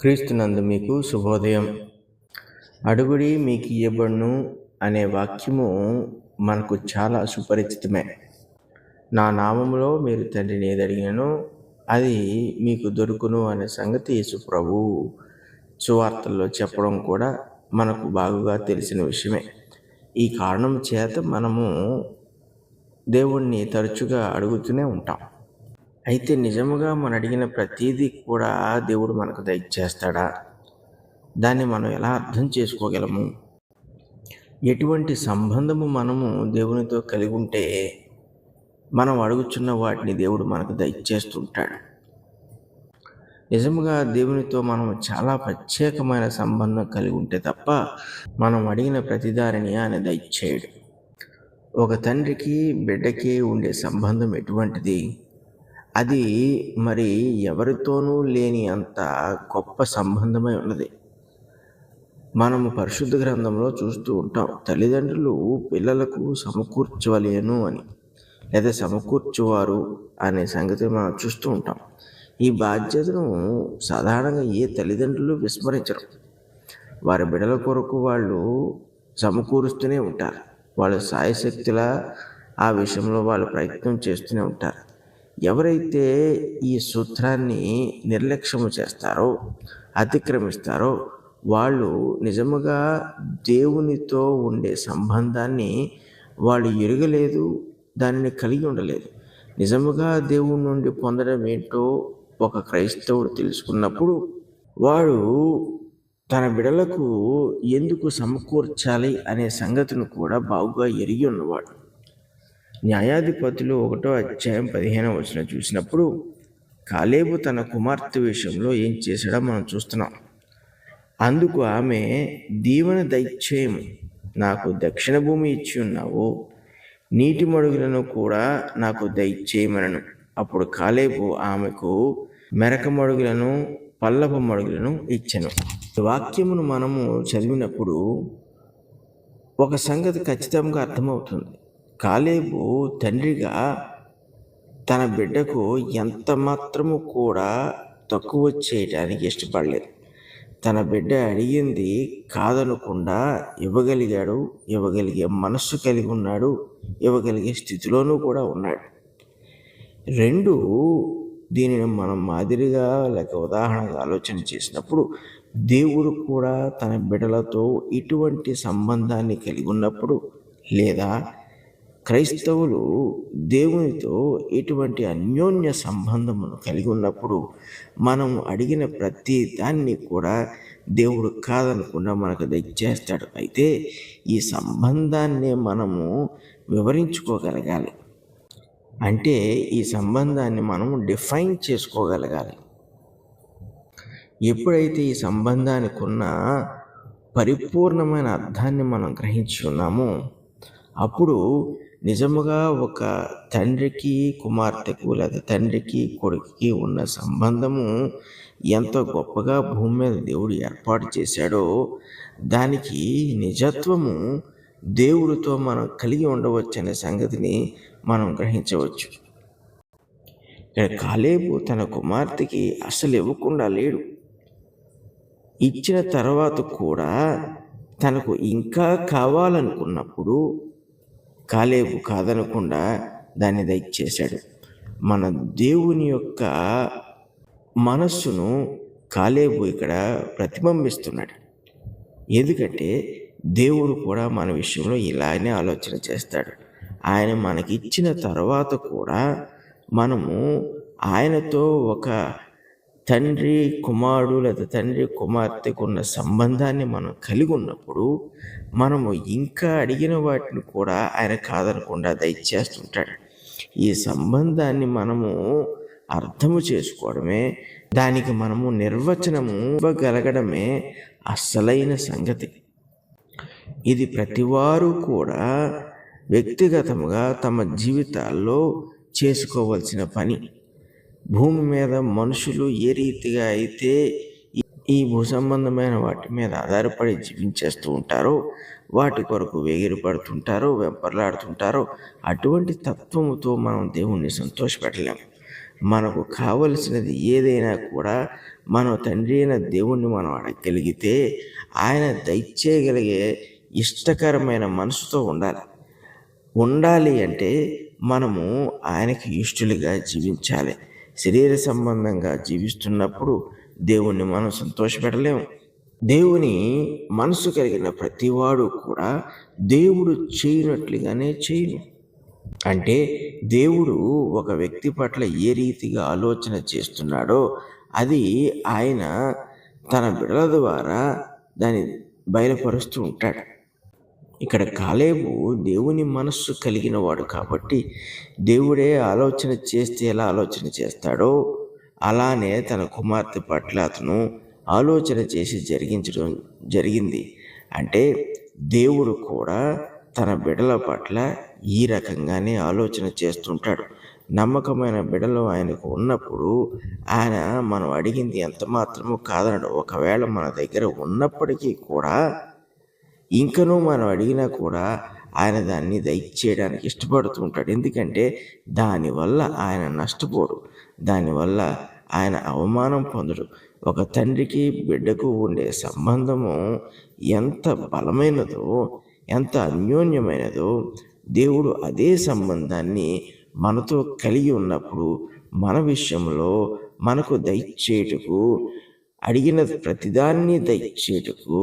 క్రీస్తునందు మీకు శుభోదయం. అడుగుడి మీకు ఇయ్యబడును అనే వాక్యము మనకు చాలా సుపరిచితమే. నా నామములో మీరు తండ్రిని ఏదడిగాను అది మీకు దొరుకును అనే సంగతి యేసుప్రభు సువార్తల్లో చెప్పడం కూడా మనకు బాగుగా తెలిసిన విషయమే. ఈ కారణం చేత మనము దేవుణ్ణి తరచుగా అడుగుతూనే ఉంటాం. అయితే నిజముగా మనం అడిగిన ప్రతీదీ కూడా దేవుడు మనకు దయచేస్తాడా? దాన్ని మనం ఎలా అర్థం చేసుకోగలము? ఎటువంటి సంబంధము మనము దేవునితో కలిగి ఉంటే మనం అడుగుచున్న వాటిని దేవుడు మనకు దయచేస్తుంటాడు. నిజముగా దేవునితో మనం చాలా ప్రత్యేకమైన సంబంధం కలిగి ఉంటే తప్ప మనం అడిగిన ప్రతిదారిని ఆయన దయచేయడు. ఒక తండ్రికి బిడ్డకి ఉండే సంబంధం ఎటువంటిది? అది మరి ఎవరితోనూ లేని అంత గొప్ప సంబంధమై ఉన్నది. మనము పరిశుద్ధ గ్రంథంలో చూస్తూ ఉంటాం తల్లిదండ్రులు పిల్లలకు సమకూర్చవలేను అని లేదా సమకూర్చువారు అనే సంగతి మనం చూస్తూ ఉంటాం. ఈ బాధ్యతను సాధారణంగా ఏ తల్లిదండ్రులు విస్మరించరు. వారి బిడల కొరకు వాళ్ళు సమకూరుస్తూనే ఉంటారు. వాళ్ళ సాయశక్తిలా ఆ విషయంలో వాళ్ళు ప్రయత్నం చేస్తూనే ఉంటారు. ఎవరైతే ఈ సూత్రాన్ని నిర్లక్ష్యము చేస్తారో అతిక్రమిస్తారో వాళ్ళు నిజముగా దేవునితో ఉండే సంబంధాన్ని వాళ్ళు ఎరగలేదు దానిని కలిగి ఉండలేదు. నిజముగా దేవుని నుండి పొందడం ఏంటో ఒక క్రైస్తవుడు తెలుసుకున్నప్పుడు వాడు తన బిడలకు ఎందుకు సమకూర్చాలి అనే సంగతిని కూడా బాగుగా ఎరిగి ఉన్నవాడు. న్యాయాధిపతులు ఒకటో అధ్యాయం పదిహేనవ వచ్చిన చూసినప్పుడు కాలేబు తన కుమార్తె విషయంలో ఏం చేశాడో మనం చూస్తున్నాం. అందుకు ఆమె దీవెన దైత్యము నాకు దక్షిణ భూమి ఇచ్చి ఉన్నావు నీటి మడుగులను కూడా నాకు దయచేయమనను అప్పుడు కాలేబు ఆమెకు మెరక మడుగులను పల్లపు మడుగులను ఇచ్చాను. వాక్యమును మనము చదివినప్పుడు ఒక సంగతి ఖచ్చితంగా అర్థమవుతుంది. కాలేబు తండ్రిగా తన బిడ్డకు ఎంత మాత్రము కూడా తక్కువ చేయడానికి ఇష్టపడలేదు. తన బిడ్డ అడిగింది కాదనకుండా ఇవ్వగలిగాడు ఇవ్వగలిగే మనస్సు కలిగి ఉన్నాడు ఇవ్వగలిగే స్థితిలోనూ కూడా ఉన్నాడు. రెండు దీనిని మనం మాదిరిగా లేక ఉదాహరణగా ఆలోచన చేసినప్పుడు దేవుడు కూడా తన బిడ్డలతో ఇటువంటి సంబంధాన్ని కలిగి ఉన్నప్పుడు లేదా క్రైస్తవులు దేవునితో ఎటువంటి అన్యోన్య సంబంధమును కలిగి ఉన్నప్పుడు మనం అడిగిన ప్రతి దాన్ని కూడా దేవుడు కాదనకుండా మనకు దయచేస్తాడు. అయితే ఈ సంబంధాన్ని మనము వివరించుకోగలగాలి. అంటే ఈ సంబంధాన్ని మనము డిఫైన్ చేసుకోగలగాలి. ఎప్పుడైతే ఈ సంబంధానికి ఉన్న పరిపూర్ణమైన అర్థాన్ని మనం గ్రహించి ఉన్నామో అప్పుడు నిజముగా ఒక తండ్రికి కుమార్తెకు లేదా తండ్రికి కొడుకుకి ఉన్న సంబంధము ఎంత గొప్పగా భూమి మీద దేవుడు ఏర్పాటు చేశాడో దానికి నిజత్వము దేవుడితో మనం కలిగి ఉండవచ్చు అనే సంగతిని మనం గ్రహించవచ్చు. ఇక్కడ కాలేబు తన కుమార్తెకి అసలు ఇవ్వకుండా లేడు. ఇచ్చిన తర్వాత కూడా తనకు ఇంకా కావాలనుకున్నప్పుడు కాలేబు కాదనకుండా దాన్ని దయచేశాడు. మన దేవుని యొక్క మనస్సును కాలేబు ఇక్కడ ప్రతిబింబిస్తున్నాడు. ఎందుకంటే దేవుడు కూడా మన విషయంలో ఇలానే ఆలోచన చేస్తాడు. ఆయన మనకి ఇచ్చిన తర్వాత కూడా మనము ఆయనతో ఒక తండ్రి కుమారుడు లేదా తండ్రి కుమార్తెకు ఉన్న సంబంధాన్ని మనం కలిగి ఉన్నప్పుడు మనము ఇంకా అడిగిన వాటిని కూడా ఆయన కాదనకుండా దయచేస్తుంటాడు. ఈ సంబంధాన్ని మనము అర్థము చేసుకోవడమే దానికి మనము నిర్వచనము ఇవ్వగలగడమే అసలైన సంగతి. ఇది ప్రతివారు కూడా వ్యక్తిగతముగా తమ జీవితాల్లో చేసుకోవలసిన పని. భూమి మీద మనుషులు ఏ రీతిగా అయితే ఈ భూ సంబంధమైన వాటి మీద ఆధారపడి జీవించేస్తూ ఉంటారో వాటి కొరకు వేగిరి పడుతుంటారో వెంపర్లాడుతుంటారో అటువంటి తత్వముతో మనం దేవుణ్ణి సంతోషపెట్టలేము మనకు కావలసినది ఏదైనా కూడా మన తండ్రి అయిన దేవుణ్ణి మనం అడగగలిగితే ఆయన దయచేయగలిగే ఇష్టకరమైన మనసుతో ఉండాలి. ఉండాలి అంటే మనము ఆయనకి ఇష్టలుగా జీవించాలి. శరీర సంబంధంగా జీవిస్తున్నప్పుడు దేవుణ్ణి మనం సంతోషపెట్టలేము. దేవుని మనసు కలిగిన ప్రతివాడు కూడా దేవుడు చేయనట్లుగానే చేయను. అంటే దేవుడు ఒక వ్యక్తి పట్ల ఏ రీతిగా ఆలోచన చేస్తున్నాడో అది ఆయన తన బిడల ద్వారా దాన్ని బయలుపరుస్తూ ఉంటాడు. ఇక్కడ కాలేబు దేవుని మనస్సు కలిగిన వాడు కాబట్టి దేవుడే ఆలోచన చేస్తే ఎలా ఆలోచన చేస్తాడో అలానే తన కుమార్తె పట్ల అతను ఆలోచన చేసి జరిగించడం జరిగింది. అంటే దేవుడు కూడా తన బిడల పట్ల ఈ రకంగానే ఆలోచన చేస్తుంటాడు. నమ్మకమైన బిడలు ఆయనకు ఉన్నప్పుడు ఆయన మనం అడిగింది ఎంత మాత్రమూ కాదనడు. ఒకవేళ మన దగ్గర ఉన్నప్పటికీ కూడా ఇంకనూ మనం అడిగినా కూడా ఆయన దాన్ని దయచేయడానికి ఇష్టపడుతూ ఉంటాడు. ఎందుకంటే దానివల్ల ఆయన నష్టపోడు దానివల్ల ఆయన అవమానం పొందడు. ఒక తండ్రికి బిడ్డకు ఉండే సంబంధము ఎంత బలమైనదో ఎంత అన్యోన్యమైనదో దేవుడు అదే సంబంధాన్ని మనతో కలిగి ఉన్నప్పుడు మన విషయంలో మనకు దయచేటుకు అడిగిన ప్రతిదాన్ని దయచేటుకు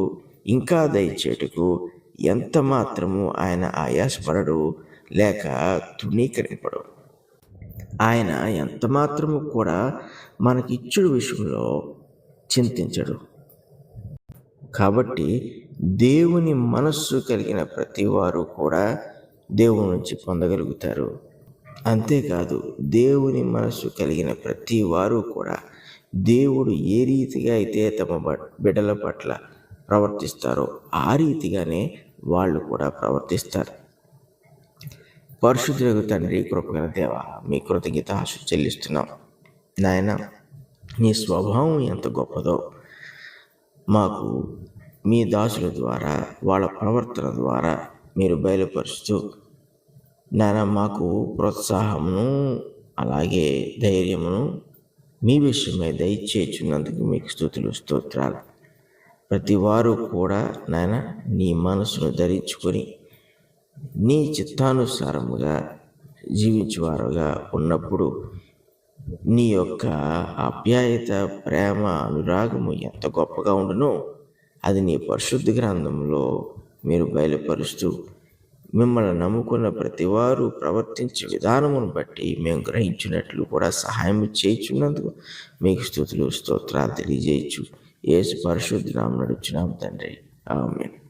ఇంకా దయచేటుకు ఎంత మాత్రము ఆయన ఆయాసపడడు లేక తృణీకరింపడు. ఆయన ఎంత మాత్రము కూడా మనకిచ్చుడు విషయంలో చింతించడు. కాబట్టి దేవుని మనస్సు కలిగిన ప్రతి వారు కూడా దేవుని నుంచి పొందగలుగుతారు. అంతేకాదు దేవుని మనస్సు కలిగిన ప్రతి వారు కూడా దేవుడు ఏ రీతిగా అయితే తమ బిడ్డల పట్ల ప్రవర్తిస్తారో. ఆ రీతిగానే వాళ్ళు కూడా ప్రవర్తిస్తారు. పరిశుద్ధులకు తండ్రి కృపగల దేవ మీ కృతజ్ఞత ఆశ చెల్లిస్తున్నాం. నాయన నీ స్వభావం ఎంత గొప్పదో మాకు మీ దాసుల ద్వారా వాళ్ళ ప్రవర్తన ద్వారా మీరు బయలుపరుస్తూ నాయన మాకు ప్రోత్సాహమును అలాగే ధైర్యమును మీ విషయమై దయచేచున్నందుకు మీకు స్థుతులు స్తోత్రాలు. ప్రతివారు కూడా నాయన నీ మనసును ధరించుకొని నీ చిత్తానుసారముగా జీవించేవారుగా ఉన్నప్పుడు నీ యొక్క ఆప్యాయత ప్రేమ అనురాగము ఎంత గొప్పగా ఉండునో అది నీ పరిశుద్ధ గ్రంథంలో మీరు బయలుపరుస్తూ మిమ్మల్ని నమ్ముకున్న ప్రతివారు ప్రవర్తించే విధానమును బట్టి మేము గ్రహించినట్లు కూడా సహాయం చేయించున్నందుకు మీకు స్థుతులు స్తోత్రాలు తెలియజేయచ్చు. ఏసు పరిశుద్ధ నామం నడుచున్నాం తండ్రి. ఆమెన్.